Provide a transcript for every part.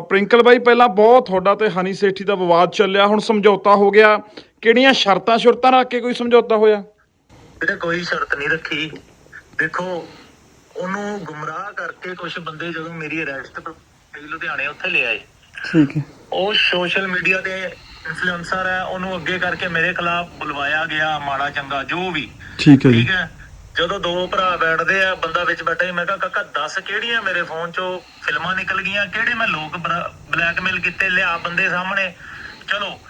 ਪ੍ਰਿੰਕਲ ਬਾਈ ਪਹਿਲਾਂ ਬਹੁਤ ਤੁਹਾਡਾ ਤੇ ਹਨੀ ਸੇਠੀ ਦਾ ਵਿਵਾਦ ਚੱਲਿਆ ਹੁਣ ਸਮਝੌਤਾ ਹੋ ਗਿਆ। ਕਿਹੜੀਆਂ ਸ਼ਰਤਾਂ ਸ਼ੁਰਤਾਂ ਰੱਖ ਕੇ ਕੋਈ ਸਮਝੌਤਾ ਹੋਇਆ? ਵੀਰੇ ਕੋਈ ਸ਼ਰਤ ਨਹੀਂ ਰੱਖੀ। ਦੇਖੋ ਉਹਨੂੰ ਗੁੰਮਰਾਹ ਕਰਕੇ ਕੁਝ ਬੰਦੇ ਜਦੋਂ ਮੇਰੀ ਅਰੈਸਟ ਲੁਧਿਆਣੇ ਉੱਥੇ ਲੈ ਆਏ। ਠੀਕ ਹੈ। ਉਹ ਸੋਸ਼ਲ ਮੀਡੀਆ ਦੇ ਇਨਫਲੂਐਂਸਰ ਹੈ ਉਹਨੂੰ ਅੱਗੇ ਕਰਕੇ ਮੇਰੇ ਖਿਲਾਫ ਬੁਲਵਾਇਆ ਗਿਆ ਮਾੜਾ ਚੰਗਾ ਜੋ ਵੀ। ਠੀਕ ਹੈ ਠੀਕ ਹੈ? ਜਦੋਂ ਦੋ ਭਰਾ ਬੈਠਦੇ ਆ ਬੰਦਾ ਵਿੱਚ ਬੈਠਾ ਹੀ ਮੈਂ ਕਿਹਾ ਕਾਕਾ ਦੱਸ ਕਿਹੜੀਆਂ ਮੇਰੇ ਫੋਨ ਚੋਂ ਫਿਲਮਾਂ ਨਿਕਲ ਗਈਆਂ? ਕਿਹੜੇ ਮੈਂ ਲੋਕ ਬਲੈਕਮੇਲ ਕੀਤੇ ਲਿਆ ਬੰਦੇ ਸਾਹਮਣੇ? ਚਲੋ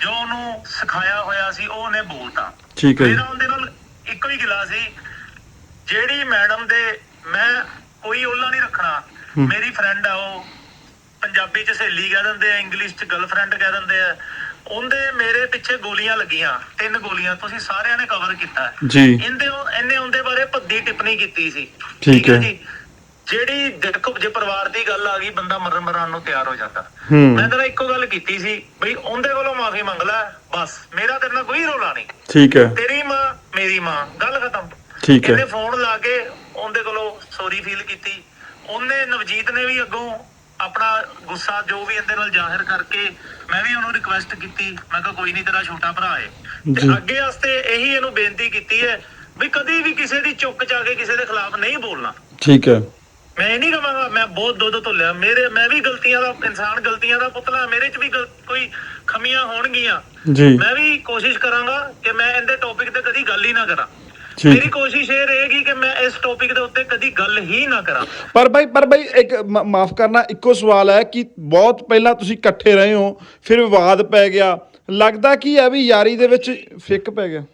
ਜੋ ਉਹਨੂੰ ਸਿਖਾਇਆ ਹੋਇਆ ਸੀ ਉਹ ਉਹਨੇ ਬੋਲਤਾ। ਠੀਕ ਹੈ। ਮੇਰਾ ਉਹਦੇ ਨਾਲ ਇੱਕੋ ਹੀ ਗਿਲਾ ਸੀ। ਜਿਹੜੀ ਮੈਡਮ ਦੇ ਮੈਂ ਕੋਈ ਓਲਾ ਨਹੀਂ ਰੱਖਣਾ। ਮੇਰੀ ਫਰੈਂਡ ਆ ਉਹ ਪੰਜਾਬੀ ਚ ਸਹੇਲੀ ਕਹਿ ਦਿੰਦੇ ਆ ਇੰਗਲਿਸ਼ ਚ ਗਰਲਫ੍ਰੈਂਡ ਕਹਿ ਦਿੰਦੇ ਆ। ਉਹਦੇ ਮੇਰੇ ਪਿੱਛੇ ਗੋਲੀਆਂ ਲੱਗੀਆਂ ਤਿੰਨ ਗੋਲੀਆਂ ਤੁਸੀਂ ਸਾਰਿਆਂ ਨੇ ਕਵਰ ਕੀਤਾ। ਹੈ। ਜੀ। ਇਹਦੇ ਇਹਨੇ ਉਹਦੇ ਬਾਰੇ ਭੱਦੀ ਟਿੱਪਣੀ ਕੀਤੀ ਸੀ। ਠੀਕ ਹੈ। ਜੀ। ਜਿਹੜੀ ਦੇਖੋ ਜੇ ਪਰਿਵਾਰ ਦੀ ਗੱਲ ਆ ਗਈ ਬੰਦਾ ਮਰਨ ਮਰਨ ਨੂੰ ਤਿਆਰ ਹੋ ਜਾਂਦਾ। ਹੂੰ। ਮੈਂ ਤੇਰਾ ਇੱਕੋ ਗੱਲ ਕੀਤੀ ਸੀ ਬਈ ਉਹਦੇ ਕੋਲੋਂ ਮਾਫੀ ਮੰਗ ਲੈ ਬਸ। ਮੇਰਾ ਤੇਰੇ ਨਾਲ ਕੋਈ ਰੋਲਾ ਨਹੀਂ। ਠੀਕ ਹੈ। ਤੇਰੀ ਮਾਂ ਮੇਰੀ ਮਾਂ। ਗੱਲ ਖਤਮ। ਠੀਕ ਹੈ। ਇਹਨੇ ਫੋਨ ਲਾ ਕੇ ਉਹਦੇ ਕੋਲੋਂ ਸੌਰੀ ਫੀਲ ਕੀਤੀ। ਉਹਨੇ ਨਵਜੀਤ ਨੇ ਵੀ ਅੱਗੋਂ ਆਪਣਾ ਗੁੱਸਾ ਜੋ ਵੀ ਇਹਦੇ ਨਾਲ ਜ਼ਾਹਿਰ ਕਰਕੇ ਮੈਂ ਵੀ ਉਹਨੂੰ ਰਿਕੁਐਸਟ ਕੀਤੀ। ਮੈਂ ਕਿਹਾ ਕੋਈ ਨਹੀਂ ਤੇਰਾ ਛੋਟਾ ਭਰਾ ਹੈ ਜੀ। ਤੇ ਅੱਗੇ ਵਾਸਤੇ ਇਹੀ ਇਹਨੂੰ ਬੇਨਤੀ ਕੀਤੀ ਹੈ ਵੀ ਕਦੀ ਵੀ ਕਿਸੇ ਦੀ ਚੁੱਕ ਚਾ ਕੇ ਕਿਸੇ ਦੇ ਖਿਲਾਫ ਨਹੀਂ ਬੋਲਣਾ। ਠੀਕ ਹੈ। ਮੈਂ ਇਹ ਨਹੀਂ ਕਹਾਂਗਾ ਮੈਂ ਬਹੁਤ ਦੁੱਧ ਧੁੱਲਿਆ। ਮੇਰੇ ਮੈਂ ਵੀ ਗਲਤੀਆਂ ਦਾ ਇਨਸਾਨ ਗਲਤੀਆਂ ਦਾ ਪੁਤਲਾ ਮੇਰੇ 'ਚ ਵੀ ਕੋਈ ਖਮੀਆਂ ਹੋਣਗੀਆਂ। ਜੀ। ਮੈਂ ਵੀ ਕੋਸ਼ਿਸ਼ ਕਰਾਂਗਾ ਕਿ ਮੈਂ ਇਹਦੇ ਟੌਪਿਕ ਤੇ ਕਦੀ ਗੱਲ ਹੀ ਨਾ ਕਰਾਂ। ਮੇਰੀ ਕੋਸ਼ਿਸ਼ ਇਹ ਰਹੇਗੀ ਕਿ ਮੈਂ ਇਸ ਟੌਪਿਕ ਦੇ ਉੱਤੇ ਕਦੀ ਗੱਲ ਹੀ ਨਾ ਕਰਾਂ। ਪਰ ਬਾਈ ਪਰ ਬਾਈ ਇੱਕ ਮਾਫ ਕਰਨਾ ਇੱਕੋ ਸਵਾਲ ਹੈ ਕਿ ਬਹੁਤ ਪਹਿਲਾਂ ਤੁਸੀਂ ਇਕੱਠੇ ਰਹੇ ਹੋ ਫਿਰ ਵਿਵਾਦ ਪੈ ਗਿਆ। ਲੱਗਦਾ ਕੀ ਹੈ ਵੀ ਯਾਰੀ ਦੇ ਵਿੱਚ ਫਿੱਕ ਪੈ ਗਿਆ?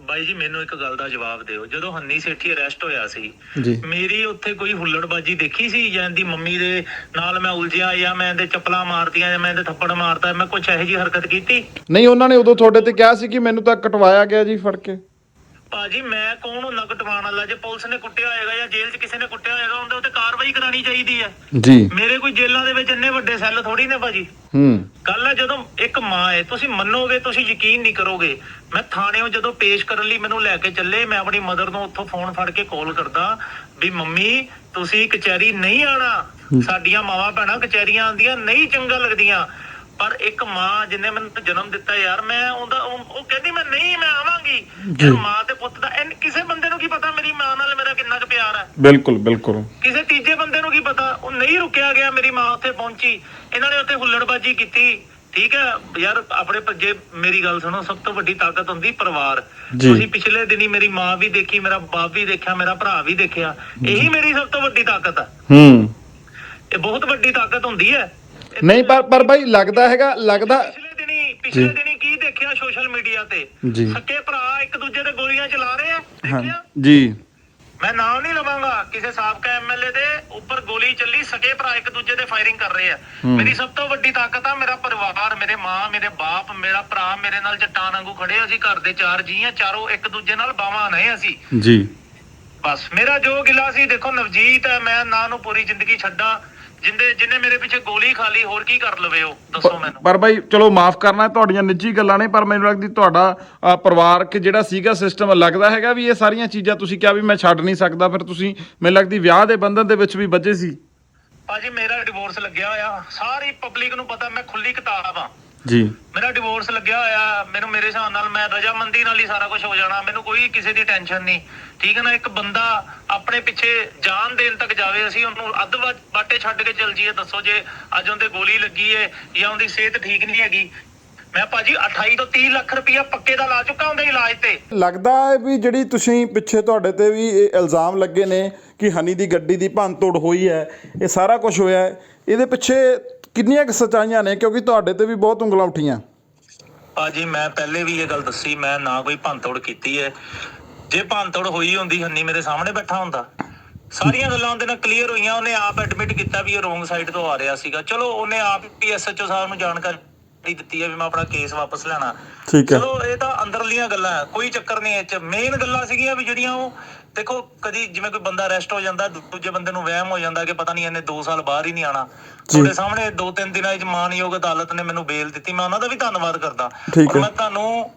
ਬਾਈ ਜੀ ਮੈਨੂੰ ਇੱਕ ਗੱਲ ਦਾ ਜਵਾਬ ਦਿਓ। ਜਦੋਂ ਹੰਨੀ ਸੇਠੀ ਅਰੈਸਟ ਹੋਇਆ ਸੀ ਜੀ। ਮੇਰੀ ਉੱਥੇ ਕੋਈ ਹੁੱਲੜਬਾਜੀ ਦੇਖੀ ਸੀ ਜਾਂ ਦੀ ਮੰਮੀ ਦੇ ਨਾਲ ਮੈਂ ਉਲਝਿਆ ਜਾਂ ਮੈਂ ਇਹਦੇ ਚੱਪਲਾਂ ਮਾਰਤੀਆਂ ਜਾਂ ਮੈਂ ਇਹਦੇ ਥੱਪੜ ਮਾਰਤਾ ਮੈਂ ਕੁਝ ਇਹੋ ਜਿਹੀ ਹਰਕਤ ਕੀਤੀ? ਨਹੀਂ ਉਹਨਾਂ ਨੇ ਉਦੋਂ ਤੁਹਾਡੇ ਤੇ ਕਿਹਾ ਸੀ ਕਿ ਮੈਨੂੰ ਤਾਂ ਕਟਵਾਇਆ ਗਿਆ ਜੀ ਫੜ ਕੇ। ਭਾਜੀ ਮੈਂ ਕੌਣ ਹੁੰਦਾ ਕਟਵਾਉਣ ਵਾਲਾ ਜੇ ਪੁਲਿਸ ਨੇ ਕੁੱਟਿਆ ਹੋਏਗਾ ਜਾਂ ਜੇਲ੍ਹ 'ਚ ਕਿਸੇ ਨੇ ਕੁੱਟਿਆ ਹੋਏਗਾ ਉਹਦੇ ਉੱਤੇ ਕਾਰਵਾਈ ਕਰਾਣੀ ਚਾਹੀਦੀ ਹੈ। ਜੀ। ਮੇਰੇ ਕੋਈ ਜੇਲ੍ਹਾਂ ਦੇ ਵਿੱਚ ਇੰਨੇ ਵੱਡੇ ਸੈੱਲ ਥੋੜੀ ਨੇ ਭਾਜੀ। ਹੂੰ। ਗੱਲ ਹੈ ਜਦੋਂ ਇੱਕ ਮਾਂ ਹੈ ਤੁਸੀਂ ਮੰਨੋਗੇ ਤੁਸੀਂ ਯਕੀਨ ਨਹੀਂ ਕਰੋਗੇ। ਮੈਂ ਥਾਣੇੋਂ ਜਦੋਂ ਪੇਸ਼ ਕਰਨ ਲਈ ਮੈਨੂੰ ਲੈ ਕੇ ਚੱਲੇ ਮੈਂ ਆਪਣੀ ਮਦਰ ਨੂੰ ਉੱਥੋਂ ਫੋਨ ਫੜ ਕੇ ਕਾਲ ਕਰਦਾ ਵੀ ਮੰਮੀ ਤੁਸੀਂ ਕਚਹਿਰੀ ਨਹੀਂ ਆਣਾ ਸਾਡੀਆਂ ਮਾਵਾਂ ਭੈਣਾਂ ਕਚਹਿਰੀਆਂ ਆਉਂਦੀਆਂ ਨਹੀਂ ਚੰਗਾ ਲੱਗਦੀਆਂ। ਪਰ ਇੱਕ ਮਾਂ ਜਿਨੇ ਮੈਨੂੰ ਜਨਮ ਦਿੱਤਾ ਯਾਰ ਮੈਂ ਉਹਦਾ ਉਹ ਕਹਿੰਦੀ ਮੈਂ ਨਹੀਂ ਮੈਂ ਆਵਾਂਗੀ। ਮਾਂ ਤੇ ਪੁੱਤ ਦਾ ਕਿਸੇ ਬੰਦੇ ਨੂੰ ਕੀ ਪਤਾ ਮੇਰੀ ਮਾਂ ਨਾਲ ਮੇਰਾ ਕਿੰਨਾ ਕੁ ਪਿਆਰ ਹੈ ਬਿਲਕੁਲ ਬਿਲਕੁਲ। ਕਿਸੇ ਤੀਜੇ ਬੰਦੇ ਨੂੰ ਕੀ ਪਤਾ? ਉਹ ਨਹੀਂ ਰੁਕਿਆ ਗਿਆ ਮੇਰੀ ਮਾਂ ਉੱਥੇ ਪਹੁੰਚੀ। ਇਹਨਾਂ ਨੇ ਉੱਥੇ ਹੁੱਲੜਬਾਜੀ ਕੀਤੀ। ਠੀਕ ਹੈ? ਯਾਰ ਆਪਣੇ ਜੇ ਮੇਰੀ ਗੱਲ ਸੁਣੋ ਸਭ ਤੋਂ ਵੱਡੀ ਤਾਕਤ ਹੁੰਦੀ ਪਰਿਵਾਰ। ਤੁਸੀਂ ਪਿਛਲੇ ਦਿਨੀ ਮੇਰੀ ਮਾਂ ਵੀ ਦੇਖੀ ਮੇਰਾ ਬਾਪ ਵੀ ਦੇਖਿਆ ਮੇਰਾ ਭਰਾ ਵੀ ਦੇਖਿਆ। ਇਹੀ ਮੇਰੀ ਸਭ ਤੋਂ ਵੱਡੀ ਤਾਕਤ ਹੈ ਹੂੰ। ਇਹ ਬਹੁਤ ਵੱਡੀ ਤਾਕਤ ਹੁੰਦੀ ਹੈ। ਨਹੀਂ ਪਰ ਪਰ ਬਾਈ ਲੱਗਦਾ ਹੈਗਾ ਲੱਗਦਾ ਪਿਛਲੇ ਦਿਨੀ ਪਿਛਲੇ ਦਿਨੀ ਕੀ ਦੇਖਿਆ ਸੋਸ਼ਲ ਮੀਡੀਆ ਤੇ? ਜੀ। ਸੱਕੇ ਭਰਾ ਇੱਕ ਦੂਜੇ ਤੇ ਗੋਲੀਆਂ ਚਲਾ ਰਹੇ ਆ ਹਾਂ ਦੇਖਿਆ ਜੀ। ਮੈਂ ਨਾਮ ਨਹੀਂ ਲਵਾਂਗਾ ਕਿਸੇ ਸਾਬਕਾ ਐਮਐਲਏ ਦੇ ਉੱਪਰ ਗੋਲੀ ਚੱਲੀ ਸਕੇ ਭਰਾ ਇੱਕ ਦੂਜੇ ਤੇ ਫਾਇਰਿੰਗ ਕਰ ਰਹੇ ਆ। ਮੇਰੀ ਸਭ ਤੋਂ ਵੱਡੀ ਤਾਕਤ ਆ ਮੇਰਾ ਪਰਿਵਾਰ ਮੇਰੇ ਮਾਂ ਮੇਰੇ ਬਾਪ ਮੇਰਾ ਭਰਾ ਮੇਰੇ ਨਾਲ ਚਟਾਨ ਵਾਂਗੂ ਖੜੇ ਆ। ਅਸੀਂ ਘਰ ਦੇ ਚਾਰ ਜੀ ਆ ਚਾਰੋਂ ਇੱਕ ਦੂਜੇ ਨਾਲ ਬਾਵਾਂ ਨੇ ਅਸੀਂ। ਜੀ। ਬਸ ਮੇਰਾ ਜੋ ਗਿਲਾ ਸੀ ਦੇਖੋ ਨਵਜੀਤ ਹੈ ਮੈਂ ਨਾ ਨੂੰ ਪੂਰੀ ਜ਼ਿੰਦਗੀ ਛੱਡਾਂ। ਜਿੰਦੇ ਜਿੰਨੇ ਮੇਰੇ ਪਿੱਛੇ ਗੋਲੀ ਖਾ ਲਈ ਹੋਰ ਕੀ ਕਰ ਲਵੇ ਉਹ? ਦੱਸੋ ਮੈਨੂੰ। ਪਰ ਬਾਈ ਚਲੋ ਮਾਫ ਕਰਨਾ ਤੁਹਾਡੀਆਂ ਨਿੱਜੀ ਗੱਲਾਂ ਨੇ ਪਰ ਮੈਨੂੰ ਲੱਗਦੀ ਤੁਹਾਡਾ ਪਰਿਵਾਰਕ ਜਿਹੜਾ ਸੀਗਾ ਸਿਸਟਮ ਲੱਗਦਾ ਹੈਗਾ ਵੀ ਇਹ ਸਾਰੀਆਂ ਚੀਜ਼ਾਂ ਤੁਸੀਂ ਕਿਹਾ ਵੀ ਮੈਂ ਛੱਡ ਨਹੀਂ ਸਕਦਾ ਫਿਰ ਤੁਸੀਂ ਮੈਨੂੰ ਲੱਗਦੀ ਵਿਆਹ ਦੇ ਬੰਧਨ ਦੇ ਵਿੱਚ ਵੀ ਵੱਜੇ ਸੀ। ਭਾਜੀ ਮੇਰਾ ਡਿਵੋਰਸ ਲੱਗਿਆ ਹੋਇਆ। ਸਾਰੀ ਪਬਲਿਕ ਨੂੰ ਪਤਾ ਮੈਂ ਖੁੱਲੀ ਕਿਤਾਬ ਆ। ਜੀ। ਮੇਰਾ ਡਿਵੋਰਸ ਲੱਗਿਆ ਹੋਇਆ ਮੈਨੂੰ ਮੇਰੇ ਹਿਸਾਬ ਨਾਲ ਮੈਂ ਰਜਾਮੰਦੀ ਨਾਲ ਹੀ ਸਾਰਾ ਕੁਝ ਹੋ ਜਾਣਾ ਮੈਨੂੰ ਕੋਈ ਕਿਸੇ ਦੀ ਟੈਨਸ਼ਨ ਨਹੀਂ। ਠੀਕ ਹੈ ਨਾ ਇੱਕ ਬੰਦਾ ਆਪਣੇ ਪਿੱਛੇ ਜਾਨ ਦੇਣ ਤੱਕ ਜਾਵੇ ਅਸੀਂ ਉਹਨੂੰ ਅੱਧ ਬਾਟੇ ਛੱਡ ਕੇ ਚੱਲ ਜੀਏ ਦੱਸੋ ਜੇ ਅੱਜ ਉਹਦੇ ਗੋਲੀ ਲੱਗੀ ਏ ਜਾਂ ਉਹਦੀ ਸਿਹਤ ਠੀਕ ਨਹੀਂ ਹੈਗੀ। ਮੈਂ ਭਾਜੀ 28 ਤੋਂ 30 ਲੱਖ ਰੁਪਇਆ ਪੱਕੇ ਦਾ ਲਾ ਚੁੱਕਾ ਉਹਦੇ ਇਲਾਜ ਤੇ। ਲੱਗਦਾ ਹੈ ਵੀ ਜਿਹੜੀ ਤੁਸੀਂ ਪਿੱਛੇ ਤੁਹਾਡੇ ਤੇ ਵੀ ਇਹ ਇਲਜ਼ਾਮ ਲੱਗੇ ਨੇ ਕਿ ਹਨੀ ਦੀ ਗੱਡੀ ਦੀ ਭੰਨਤੋੜ ਹੋਈ ਹੈ ਇਹ ਸਾਰਾ ਕੁਝ ਹੋਇਆ ਹੈ। ਇਹਦੇ ਪਿੱਛੇ ਕਿੰਨੀਆਂ ਕੁ ਸੱਚਾਈਆਂ ਨੇ? ਕਿਉਂਕਿ ਤੁਹਾਡੇ ਤੇ ਵੀ ਬਹੁਤ ਉਂਗਲਾਂ ਉੱਠੀਆਂ। ਭਾਜੀ ਮੈਂ ਪਹਿਲੇ ਵੀ ਇਹ ਗੱਲ ਦੱਸੀ ਮੈਂ ਨਾ ਕੋਈ ਭੰਨਤੋੜ ਕੀਤੀ ਹੈ। ਜੇ ਭੰਨਤੋੜ ਹੋਈ ਹੁੰਦੀ ਹੰਨੀ ਮੇਰੇ ਸਾਹਮਣੇ ਬੈਠਾ ਹੁੰਦਾ। ਸਾਰੀਆਂ ਗੱਲਾਂ ਉਹਦੇ ਨਾਲ ਕਲੀਅਰ ਹੋਈਆਂ ਉਹਨੇ ਆਪ ਐਡਮਿਟ ਕੀਤਾ ਵੀ ਇਹ ਰੋਂਗ ਸਾਈਡ ਤੋਂ ਆ ਰਿਹਾ ਸੀਗਾ। ਚਲੋ ਉਹਨੇ ਆਪ ਹੀ ਐਸਐਚਓ ਸਾਹਿਬ ਨੂੰ ਜਾਣਕਾਰੀ ਦਿੱਤੀ ਹੈ ਵੀ ਮੈਂ ਆਪਣਾ ਕੇਸ ਵਾਪਸ ਲੈਣਾ। ਠੀਕ ਹੈ। ਚਲੋ ਇਹ ਤਾਂ ਅੰਦਰਲੀਆਂ ਗੱਲਾਂ ਹੈ ਕੋਈ ਚੱਕਰ ਨਹੀਂ ਇਹ ਚ। ਮੇਨ ਗੱਲਾਂ ਸੀਗੀਆਂ ਵੀ ਜਿਹੜੀਆਂ ਉਹ ਦੇਖੋ ਕਦੀ ਜਿਵੇਂ ਕੋਈ ਬੰਦਾ ਅਰੈਸਟ ਹੋ ਜਾਂਦਾ ਦੂਜੇ ਬੰਦੇ ਨੂੰ ਵਹਿਮ ਹੋ ਜਾਂਦਾ ਕਿ ਪਤਾ ਨਹੀਂ ਇਹਨੇ 2 ਸਾਲ ਬਾਹਰ ਹੀ ਨਹੀਂ ਆਣਾ ਤੁਹਾਡੇ ਸਾਹਮਣੇ 2-3 ਦਿਨਾਂ ਵਿੱਚ ਮਾਨਯੋਗ ਅਦਾਲਤ ਨੇ ਮੈਨੂੰ ਬੇਲ ਦਿੱਤੀ ਮੈਂ ਉਹਨਾਂ ਦਾ ਵੀ ਧੰਨਵਾਦ ਕਰਦਾ। ਮੈਂ ਤੁਹਾਨੂੰ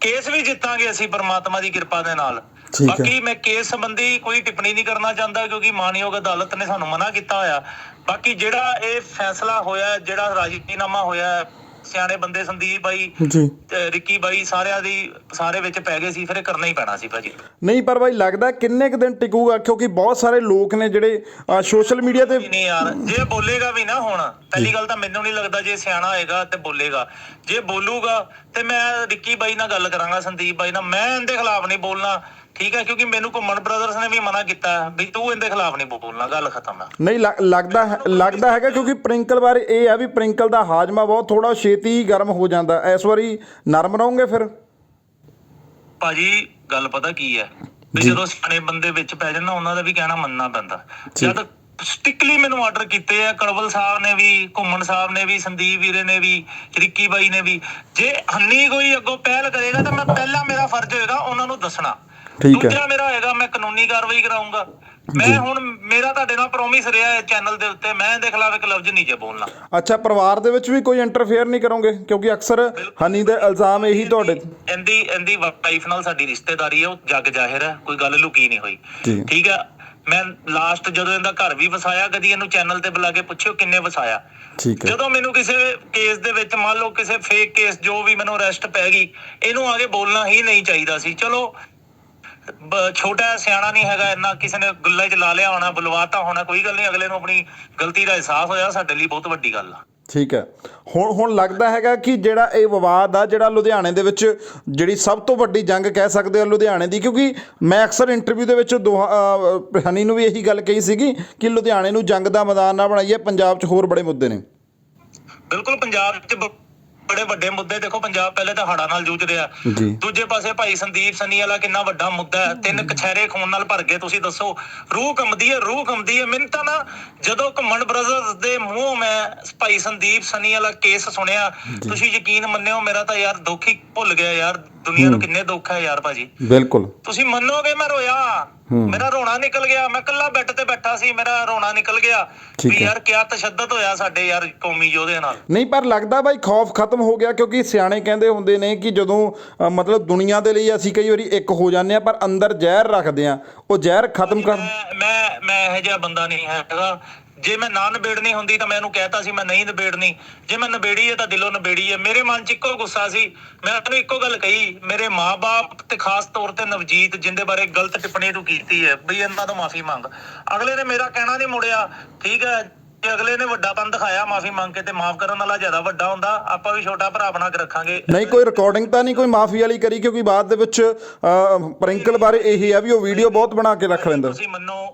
ਕੇਸ ਵੀ ਜਿੱਤਾਂਗੇ ਅਸੀਂ ਪਰਮਾਤਮਾ ਦੀ ਕਿਰਪਾ ਦੇ ਨਾਲ। ਬਾਕੀ ਮੈਂ ਕੇਸ ਸੰਬੰਧੀ ਕੋਈ ਟਿੱਪਣੀ ਨਹੀਂ ਕਰਨਾ ਚਾਹੁੰਦਾ ਕਿਉਂਕਿ ਮਾਨਯੋਗ ਅਦਾਲਤ ਨੇ ਸਾਨੂੰ ਮਨਾ ਕੀਤਾ ਹੋਇਆ। ਬਾਕੀ ਜਿਹੜਾ ਇਹ ਫੈਸਲਾ ਹੋਇਆ ਜਿਹੜਾ ਰਾਜੀਨਾਮਾ ਹੋਇਆ ਸਿਆਣੇ ਬੰਦੇ ਸੰਦੀਪ ਬਾਈ ਜੀ। ਤੇ ਰਿੱਕੀ ਬਾਈ ਸਾਰਿਆਂ ਦੀ ਸਾਰੇ ਵਿੱਚ ਪੈ ਗਏ ਸੀ ਫਿਰ ਇਹ ਕਰਨਾ ਹੀ ਪੈਣਾ ਸੀ ਭਾਜੀ। ਨਹੀਂ ਪਰ ਬਾਈ ਲੱਗਦਾ ਕਿੰਨੇ ਕੁ ਦਿਨ ਟਿਕੂਗਾ ਕਿਉਂਕਿ ਬਹੁਤ ਸਾਰੇ ਲੋਕ ਨੇ ਜਿਹੜੇ ਸੋਸ਼ਲ ਮੀਡੀਆ ਤੇ ਨਹੀਂ ਯਾਰ ਜੇ ਬੋਲੇਗਾ ਵੀ ਨਾ ਹੁਣ ਪਹਿਲੀ ਗੱਲ ਤਾਂ ਮੈਨੂੰ ਨਹੀਂ ਲੱਗਦਾ ਜੇ ਸਿਆਣਾ ਹੋਏਗਾ ਤੇ ਬੋਲੇਗਾ। ਜੇ ਬੋਲੂਗਾ ਤੇ ਮੈਂ ਰਿੱਕੀ ਬਾਈ ਨਾਲ ਗੱਲ ਕਰਾਂਗਾ ਸੰਦੀਪ ਬਾਈ ਨਾਲ। ਮੈਂ ਇਹਦੇ ਖਿਲਾਫ ਨਹੀਂ ਬੋਲਣਾ। ਠੀਕ ਹੈ ਕਿਉਂਕਿ ਮੈਨੂੰ ਘੁੰਮਣ ਬ੍ਰਦਰਸ ਨੇ ਵੀ ਮਨਾ ਕੀਤਾ ਵੀ ਤੂੰ ਇਹਦੇ ਖਿਲਾਫ ਨਹੀਂ ਬੋਲਣਾ ਗੱਲ ਖਤਮ ਹੈ। ਨਹੀਂ ਲੱਗ- ਲੱਗਦਾ ਲੱਗਦਾ ਹੈਗਾ ਕਿਉਂਕਿ ਪ੍ਰਿੰਕਲ ਬਾਰੇ ਇਹ ਆ ਵੀ ਪ੍ਰਿੰਕਲ ਦਾ ਹਾਜਮਾ ਬਹੁਤ ਥੋੜਾ ਛੇਤੀ ਗਰਮ ਹੋ ਜਾਂਦਾ ਇਸ ਵਾਰੀ ਨਰਮ ਰਹੋਗੇ ਫਿਰ? ਭਾਜੀ ਗੱਲ ਪਤਾ ਕੀ ਹੈ? ਵੀ ਜਦੋਂ ਸਿਆਣੇ ਬੰਦੇ ਵਿੱਚ ਪੈ ਜਾਣ ਨਾ ਉਹਨਾਂ ਦਾ ਵੀ ਕਹਿਣਾ ਮੰਨਣਾ ਪੈਂਦਾ। ਜਦ ਸਟਿਕਲੀ ਮੈਨੂੰ ਆਰਡਰ ਕੀਤੇ ਆ ਕੜਵਲ ਸਾਹਿਬ ਨੇ ਵੀ ਘੁੰਮਣ ਸਾਹਿਬ ਨੇ ਵੀ ਸੰਦੀਪ ਵੀਰੇ ਨੇ ਵੀ ਰਿੱਕੀ ਬਾਈ ਨੇ ਵੀ ਜੇ ਹੰਨੀ ਕੋਈ ਅੱਗੋਂ ਪਹਿਲ ਕਰੇਗਾ ਤਾਂ ਮੈਂ ਪਹਿਲਾਂ ਮੇਰਾ ਫਰਜ਼ ਹੋਏਗਾ ਉਹਨਾਂ ਨੂੰ ਦੱਸਣਾ। ਠੀਕ ਹੈ। ਦੂਜਾ ਮੇਰਾ ਹੋਏਗਾ ਮੈਂ ਕਾਨੂੰਨੀ ਕਾਰਵਾਈ ਕਰਾਉਂਗਾ ਮੈਂ ਹੁਣ ਮੇਰਾ ਤੁਹਾਡੇ ਨਾਲ ਪ੍ਰੋਮਿਸ ਰਿਹਾ ਹੈ ਚੈਨਲ ਦੇ ਉੱਤੇ ਮੈਂ ਇਹਦੇ ਖਿਲਾਫ ਇੱਕ ਲਫ਼ਜ਼ ਨਹੀਂ ਜੇ ਬੋਲਣਾ। ਅੱਛਾ ਪਰਿਵਾਰ ਦੇ ਵਿੱਚ ਵੀ ਕੋਈ ਇੰਟਰਫੇਅਰ ਨਹੀਂ ਕਰੋਗੇ? ਕਿਉਂਕਿ ਅਕਸਰ ਹਨੀ ਦੇ ਇਲਜ਼ਾਮ ਇਹੀ ਤੁਹਾਡੇ ਇਹਦੀ ਇਹਦੀ ਵਾਈਫ ਨਾਲ ਸਾਡੀ ਰਿਸ਼ਤੇਦਾਰੀ ਹੈ ਉਹ ਜੱਗ ਜ਼ਾਹਿਰ ਹੈ ਕੋਈ ਗੱਲ ਲੁਕੀ ਨਹੀਂ ਹੋਈ। ਜੀ। ਠੀਕ ਹੈ? ਮੈਂ ਲਾਸਟ ਜਦੋਂ ਇਹਦਾ ਘਰ ਵੀ ਵਸਾਇਆ ਕਦੀ ਇਹਨੂੰ ਚੈਨਲ ਤੇ ਬੁਲਾ ਕੇ ਪੁੱਛਿਓ ਕਿੰਨੇ ਵਸਾਇਆ। ਠੀਕ ਹੈ। ਜਦੋਂ ਮੈਨੂੰ ਕਿਸੇ ਕੇਸ ਦੇ ਵਿੱਚ ਮੰਨ ਲਓ ਕਿਸੇ ਫੇਕ ਕੇਸ ਜੋ ਵੀ ਮੈਨੂੰ ਅਰੈਸਟ ਪੈ ਗਈ ਇਹਨੂੰ ਆਗੇ ਬੋਲਣਾ ਹੀ ਨਹੀਂ ਚਾਹੀਦਾ ਸੀ। ਚਲੋ ਛੋਟਾ ਸਿਆਣਾ ਨਹੀਂ ਹੈਗਾ ਇੰਨਾ ਕਿਸੇ ਨੇ ਗੁੱਲੇ 'ਚ ਲਾ ਲਿਆ ਹੋਣਾ ਬੁਲਵਾਤਾ ਹੋਣਾ ਕੋਈ ਗੱਲ ਨਹੀਂ ਅਗਲੇ ਨੂੰ ਆਪਣੀ ਗਲਤੀ ਦਾ ਅਹਿਸਾਸ ਹੋਇਆ ਸਾਡੇ ਲਈ ਬਹੁਤ ਵੱਡੀ ਗੱਲ ਆ। ਠੀਕ ਹੈ। ਹੁਣ ਹੁਣ ਲੱਗਦਾ ਹੈਗਾ ਕਿ ਜਿਹੜਾ ਇਹ ਵਿਵਾਦ ਆ ਜਿਹੜਾ ਲੁਧਿਆਣੇ ਦੇ ਵਿੱਚ ਜਿਹੜੀ ਸਭ ਤੋਂ ਵੱਡੀ ਜੰਗ ਕਹਿ ਸਕਦੇ ਆ ਲੁਧਿਆਣੇ ਦੀ ਕਿਉਂਕਿ ਮੈਂ ਅਕਸਰ ਇੰਟਰਵਿਊ ਦੇ ਵਿੱਚ ਅਹ, ਹਨੀ ਨੂੰ ਵੀ ਇਹੀ ਗੱਲ ਕਹੀ ਸੀਗੀ ਕਿ ਲੁਧਿਆਣੇ ਨੂੰ ਜੰਗ ਦਾ ਮੈਦਾਨ ਨਾ ਬਣਾਈਏ ਪੰਜਾਬ 'ਚ ਹੋਰ ਬੜੇ ਮੁੱਦੇ ਨੇ। ਬਿਲਕੁਲ ਪੰਜਾਬ 'ਚ ਬੜੇ ਵੱਡੇ ਮੁੱਦੇ ਦੇਖੋ ਪੰਜਾਬ ਪਹਿਲੇ ਤਾਂ ਹੜ੍ਹਾਂ ਨਾਲ ਜੂਝ ਰਿਹਾ ਜੀ। ਦੂਜੇ ਪਾਸੇ ਭਾਈ ਸੰਦੀਪ ਸਨੀ ਵਾਲਾ ਕਿੰਨਾ ਵੱਡਾ ਮੁੱਦਾ ਹੈ। ਤਿੰਨ ਕਛਹਿਰੇ ਖੂਨ ਨਾਲ ਭਰ ਗਏ ਤੁਸੀਂ ਦੱਸੋ। ਰੂਹ ਕੰਬਦੀ ਹੈ ਰੂਹ ਕੰਬਦੀ ਹੈ। ਮੈਨੂੰ ਤਾਂ ਨਾ ਜਦੋਂ ਘੁੰਮਣ ਬ੍ਰਦਰਸ ਦੇ ਮੂੰਹੋਂ ਮੈਂ ਭਾਈ ਸੰਦੀਪ ਸਨੀ ਵਾਲਾ ਕੇਸ ਸੁਣਿਆ ਤੁਸੀਂ ਯਕੀਨ ਮੰਨਿਓ ਮੇਰਾ ਤਾਂ ਯਾਰ ਦੁੱਖ ਹੀ ਭੁੱਲ ਗਿਆ ਯਾਰ। ਦੁਨੀਆ ਨੂੰ ਕਿੰਨੇ ਦੁੱਖ ਹੈ ਯਾਰ ਭਾਜੀ। ਬਿਲਕੁਲ। ਤੁਸੀਂ ਮੰਨੋਗੇ ਮੈਂ ਰੋਇਆ। ਮੇਰਾ ਰੋਣਾ ਨਿਕਲ ਗਿਆ। ਮੈਂ ਕੱਲਾ ਬੈੱਡ ਤੇ ਬੈਠਾ ਸੀ ਮੇਰਾ ਰੋਣਾ ਨਿਕਲ ਗਿਆ। ਵੀ। ਯਾਰ ਕਿਆ ਤਸ਼ੱਦਦ ਹੋਇਆ ਸਾਡੇ ਯਾਰ ਕੌਮੀ ਯੋਧੇ ਨਾਲ। ਨਹੀਂ ਪਰ ਲੱਗਦਾ ਬਾਈ ਖੌਫ ਖਤਮ ਹੋ ਗਿਆ ਕਿਉਂਕਿ ਸਿਆਣੇ ਕਹਿੰਦੇ ਹੁੰਦੇ ਨੇ ਕਿ ਜਦੋਂ ਅ, ਮਤਲਬ ਦੁਨੀਆ ਦੇ ਲਈ ਅਸੀਂ ਕਈ ਵਾਰੀ ਇੱਕ ਹੋ ਜਾਂਦੇ ਆ ਪਰ ਅੰਦਰ ਜ਼ਹਿਰ ਰੱਖਦੇ ਆ ਉਹ ਜ਼ਹਿਰ ਖਤਮ ਕਰ ਮੈਂ ਮੈਂ ਮੈਂ ਇਹੋ ਜਿਹਾ ਬੰਦਾ ਨਹੀਂ ਹੈਗਾ। ਜੇ ਮੈਂ ਨਾ ਨਿਬੇੜਨੀ ਹੁੰਦੀ ਤਾਂ ਮੈਂ ਉਹਨੂੰ ਕਹਿਤਾ ਸੀ ਮੈਂ ਨਹੀਂ ਨਿਬੇੜਨੀ। ਜੇ ਮੈਂ ਨਿਬੇੜੀ ਹੈ ਤਾਂ ਦਿਲੋਂ ਨਿਬੇੜੀ ਹੈ। ਮੇਰੇ ਮਨ 'ਚ ਇੱਕੋ ਗੁੱਸਾ ਸੀ। ਮੈਂ ਉਹਨੂੰ ਇੱਕੋ ਗੱਲ ਕਹੀ ਮੇਰੇ ਮਾਪੇ ਤੇ ਖਾਸ ਤੌਰ ਤੇ ਨਵਜੀਤ ਜਿੰਦੇ ਬਾਰੇ ਗਲਤ ਟਿੱਪਣੀ ਤੂੰ ਕੀਤੀ ਹੈ ਬਈ ਇਹਨਾਂ ਤੋਂ ਮਾਫੀ ਮੰਗ। ਅਗਲੇ ਨੇ ਮੇਰਾ ਕਹਿਣਾ ਨਹੀਂ ਮੁੜਿਆ। ਠੀਕ ਹੈ ਜੇ ਅਗਲੇ ਨੇ ਵੱਡਾਪਨ ਦਿਖਾਇਆ ਮਾਫੀ ਮੰਗ ਕੇ ਤੇ ਮਾਫ ਕਰਨ ਵਾਲਾ ਜ਼ਿਆਦਾ ਵੱਡਾ ਹੁੰਦਾ ਆਪਾਂ ਵੀ ਛੋਟਾ ਭਰਾ ਬਣਾ ਕੇ ਰੱਖਾਂਗੇ। ਨਹੀਂ ਕੋਈ ਰਿਕਾਰਡਿੰਗ ਤਾਂ ਨਹੀਂ ਕੋਈ ਮਾਫੀ ਵਾਲੀ ਕਰੀ ਕਿਉਂਕਿ ਬਾਅਦ ਦੇ ਵਿੱਚ ਪ੍ਰਿੰਕਲ ਬਾਰੇ ਇਹੀ ਆ ਵੀ ਉਹ ਵੀਡੀਓ ਬਹੁਤ ਬਣਾ ਕੇ ਰੱਖ ਲੈਂਦਾ। ਤੁਸੀਂ ਮੰਨੋ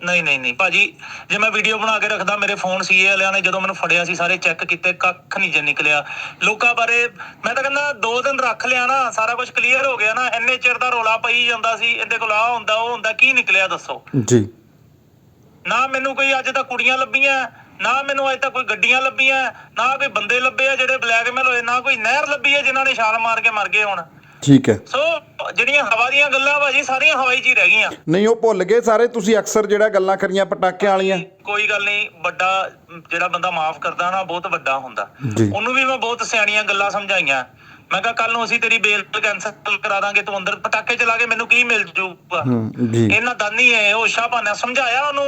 ਨਹੀਂ ਨਹੀਂ ਨਹੀਂ। ਭਾਜੀ ਜੇ ਮੈਂ ਵੀਡੀਓ ਬਣਾ ਕੇ ਰੱਖਦਾ ਮੇਰੇ ਫੋਨ ਸੀਏ ਵਾਲਿਆਂ ਨੇ ਜਦੋਂ ਮੈਨੂੰ ਫੜਿਆ ਸੀ ਸਾਰੇ ਚੈੱਕ ਕੀਤੇ ਕੱਖ ਨਹੀਂ ਜੇ ਨਿਕਲਿਆ। ਲੋਕਾਂ ਬਾਰੇ ਮੈਂ ਤਾਂ ਕਹਿੰਦਾ ਦੋ ਦਿਨ ਰੱਖ ਲਿਆ ਨਾ ਸਾਰਾ ਕੁਝ ਕਲੀਅਰ ਹੋ ਗਿਆ ਨਾ ਇੰਨੇ ਚਿਰ ਦਾ ਰੋਲਾ ਪਈ ਜਾਂਦਾ ਸੀ ਇਹਦੇ ਕੋਲ ਆ ਹੁੰਦਾ ਉਹ ਹੁੰਦਾ ਕੀ ਨਿਕਲਿਆ ਦੱਸੋ? ਜੀ। ਨਾ ਮੈਨੂੰ ਕੋਈ ਅੱਜ ਤੱਕ ਕੁੜੀਆਂ ਲੱਭੀਆਂ ਨਾ ਮੈਨੂੰ ਅੱਜ ਤੱਕ ਕੋਈ ਗੱਡੀਆਂ ਲੱਭੀਆਂ ਨਾ ਕੋਈ ਬੰਦੇ ਲੱਭੇ ਆ ਜਿਹੜੇ ਬਲੈਕਮੇਲ ਹੋਏ ਨਾ ਕੋਈ ਨਹਿਰ ਲੱਭੀ ਹੈ ਜਿਨ੍ਹਾਂ ਨੇ ਛਾਲ ਮਾਰ ਕੇ ਮਰ ਗਏ ਹੁਣ। ਠੀਕ ਹੈ। ਸੋ ਜਿਹੜੀਆਂ ਹਵਾ ਦੀਆਂ ਗੱਲਾਂ ਭਾਜੀ ਸਾਰੀਆਂ ਹਵਾਈ 'ਚ ਹੀ ਰਹਿ ਗਈਆਂ। ਨਹੀਂ ਉਹ ਭੁੱਲ ਗਏ ਸਾਰੇ ਤੁਸੀਂ ਅਕਸਰ ਜਿਹੜਾ ਗੱਲਾਂ ਕਰੀਆਂ ਪਟਾਕਿਆਂ ਵਾਲੀਆਂ। ਕੋਈ ਗੱਲ ਨਹੀਂ ਵੱਡਾ ਜਿਹੜਾ ਬੰਦਾ ਮਾਫ ਕਰਦਾ ਨਾ ਬਹੁਤ ਵੱਡਾ ਹੁੰਦਾ। ਜੀ। ਉਹਨੂੰ ਵੀ ਮੈਂ ਬਹੁਤ ਸਿਆਣੀਆਂ ਗੱਲਾਂ ਸਮਝਾਈਆਂ। ਮੈਂ ਕਿਹਾ ਕੱਲ ਨੂੰ ਅਸੀਂ ਤੇਰੀ ਬੇਲ ਕੈਂਸਲ ਕਰਾ ਦਾਂਗੇ ਤੂੰ ਅੰਦਰ ਪਟਾਕੇ ਚਲਾ ਕੇ ਮੈਨੂੰ ਕੀ ਮਿਲ ਜੂਗਾ ਜੀ। ਇਹਨਾਂ ਦਾਨੀ ਹੈ ਉਹ ਸ਼ਾਬਾਨਾ ਸਮਝਾਇਆ ਉਹਨੂੰ।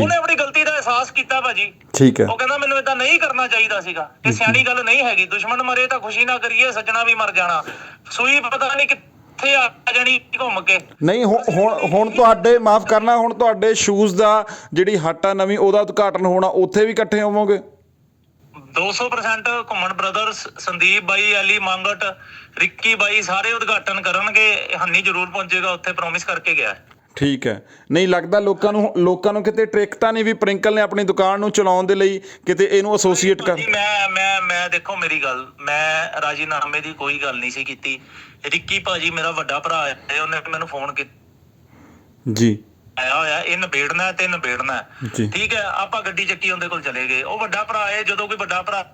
ਉਹਨੇ ਆਪਣੀ ਗਲਤੀ ਦਾ ਅਹਿਸਾਸ ਕੀਤਾ ਭਾਜੀ। ਠੀਕ ਹੈ। ਉਹ ਕਹਿੰਦਾ ਮੈਨੂੰ ਇਦਾਂ ਨਹੀਂ ਕਰਨਾ ਚਾਹੀਦਾ ਸੀਗਾ ਇਹ ਸਿਆਣੀ ਗੱਲ ਨਹੀਂ ਹੈਗੀ ਦੁਸ਼ਮਣ ਮਰੇ ਤਾਂ ਖੁਸ਼ੀ ਨਾ ਕਰੀਏ ਸੱਜਣਾ ਵੀ ਮਰ ਜਾਣਾ। ਸੂਈ ਪਤਾ ਨਹੀਂ ਕਿੱਥੇ ਆ ਜਾਣੀ ਘੁੰਮ ਕੇ। ਨਹੀਂ ਹੁਣ ਹੁਣ ਤੁਹਾਡੇ ਮਾਫ ਕਰਨਾ ਹੁਣ ਤੁਹਾਡੇ ਸ਼ੂਜ਼ ਦਾ ਜਿਹੜੀ ਹੱਟ ਨਵੀਂ ਉਹਦਾ ਉਦਘਾਟਨ ਹੋਣਾ ਉੱਥੇ ਵੀ ਇਕੱਠੇ ਹੋਵੋਗੇ? 200% ਘੁੰਮਣ ਬ੍ਰਦਰਸ ਸੰਦੀਪ ਬਾਈ ਐਲੀ ਮੰਗਟ ਰਿੱਕੀ ਬਾਈ ਸਾਰੇ ਉਦਘਾਟਨ ਕਰਨਗੇ। ਹੰਨੀ ਜ਼ਰੂਰ ਪਹੁੰਚੇਗਾ ਉੱਥੇ ਪ੍ਰੋਮਿਸ ਕਰਕੇ ਗਿਆ। ਠੀਕ ਹੈ। ਨਹੀਂ ਲੱਗਦਾ ਲੋਕਾਂ ਨੂੰ ਲੋਕਾਂ ਨੂੰ ਕਿਤੇ ਟ੍ਰਿਕ ਤਾਂ ਨਹੀਂ ਵੀ ਪ੍ਰਿੰਕਲ ਨੇ ਆਪਣੀ ਦੁਕਾਨ ਨੂੰ ਚਲਾਉਣ ਦੇ ਲਈ ਕਿਤੇ ਇਹਨੂੰ ਐਸੋਸੀਏਟ ਕਰ ਮੈਂ ਮੈਂ ਮੈਂ ਦੇਖੋ ਮੇਰੀ ਗੱਲ ਮੈਂ ਰਾਜੀਨਾਮੇ ਦੀ ਕੋਈ ਗੱਲ ਨਹੀਂ ਸੀ ਕੀਤੀ। ਰਿੱਕੀ ਭਾਜੀ ਮੇਰਾ ਵੱਡਾ ਭਰਾ ਹੈ ਉਹਨੇ ਮੈਨੂੰ ਫੋਨ ਕੀਤਾ। ਜੀ। ਆਇਆ ਹੋਇਆ ਇਹ ਨਿਬੇੜਨਾ ਤੇ ਨਿਬੇੜਨਾ। ਜੀ। ਠੀਕ ਹੈ ਆਪਾਂ ਗੱਡੀ ਚੱਕੀ ਉਹਦੇ ਕੋਲ ਚਲੇ ਗਏ। ਉਹ ਵੱਡਾ ਭਰਾ ਹੈ ਜਦੋਂ ਕੋਈ ਵੱਡਾ ਭਰਾ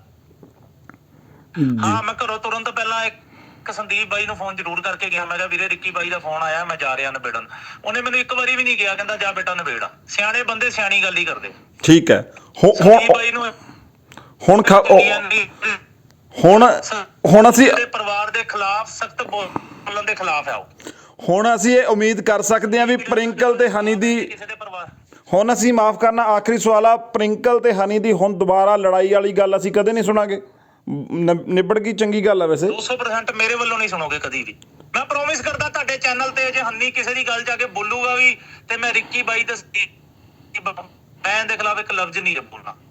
ਹਾਂ ਮੈਂ ਘਰੋਂ ਤੁਰਨ ਤੋਂ ਪਹਿਲਾਂ ਇੱਕ ਸੰਦੀਪ ਬਾਈ ਨੂੰ ਫੋਨ ਜ਼ਰੂਰ ਕਰਕੇ ਗਿਆ। ਮੈਂ ਕਿਹਾ ਵੀਰੇ ਰਿੱਕੀ ਬਾਈ ਦਾ ਫੋਨ ਆਇਆ ਮੈਂ ਜਾ ਰਿਹਾ ਨਿਬੇੜਨ। ਉਹਨੇ ਮੈਨੂੰ ਇੱਕ ਵਾਰੀ ਵੀ ਨਹੀਂ ਕਿਹਾ ਕਹਿੰਦਾ ਜਾ ਬੇਟਾ ਨਿਬੇੜ। ਸਿਆਣੇ ਬੰਦੇ ਸਿਆਣੀ ਗੱਲ ਹੀ ਕਰਦੇ। ਠੀਕ ਹੈ। ਹੁ- ਸੰਦੀਪ ਹੁਣ ਬਾਈ ਨੂੰ ਹੁਣ ਖਾ- ਉਹ- ਯਾਨੀ ਹੁਣ ਹੁਣ ਅਸੀਂ ਦੇ ਪਰਿਵਾਰ ਦੇ ਖਿਲਾਫ ਸਖਤ ਬੋਲਣ ਦੇ ਖਿਲਾਫ ਹੈ ਉਹ। ਹੁਣ ਅਸੀਂ ਇਹ ਉਮੀਦ ਕਰ ਸਕਦੇ ਹਾਂ ਵੀ ਪ੍ਰਿੰਕਲ ਤੇ ਹਨੀ ਦੀ ਕਿਸੇ ਦੇ ਪਰਿਵਾਰ ਹੁਣ ਅਸੀਂ ਮਾਫ ਕਰਨਾ ਆਖਰੀ ਸਵਾਲ ਆ ਪ੍ਰਿੰਕਲ ਤੇ ਹਨੀ ਦੀ ਹੁਣ ਦੁਬਾਰਾ ਲੜਾਈ ਵਾਲੀ ਗੱਲ ਅਸੀਂ ਕਦੇ ਨਹੀਂ ਸੁਣਾਂਗੇ। ਨ- ਨਿਬੜ ਗਈ ਚੰਗੀ ਗੱਲ ਆ ਵੈਸੇ। 200% ਮੇਰੇ ਵੱਲੋਂ ਨਹੀਂ ਸੁਣੋਗੇ ਕਦੀ ਵੀ। ਮੈਂ ਪ੍ਰੋਮਿਸ ਕਰਦਾ ਤੁਹਾਡੇ ਚੈਨਲ ਤੇ ਜੇ ਹੰਨੀ ਕਿਸੇ ਦੀ ਗੱਲ ਜਾ ਕੇ ਬੋਲੂਗਾ ਵੀ ਤੇ ਮੈਂ ਰਿੱਕੀ ਬਾਈ ਤੇ ਮੈਂ ਇਹਦੇ ਖਿਲਾਫ ਇੱਕ ਲਫ਼ਜ਼ ਨਹੀਂ ਬੋਲਣਾ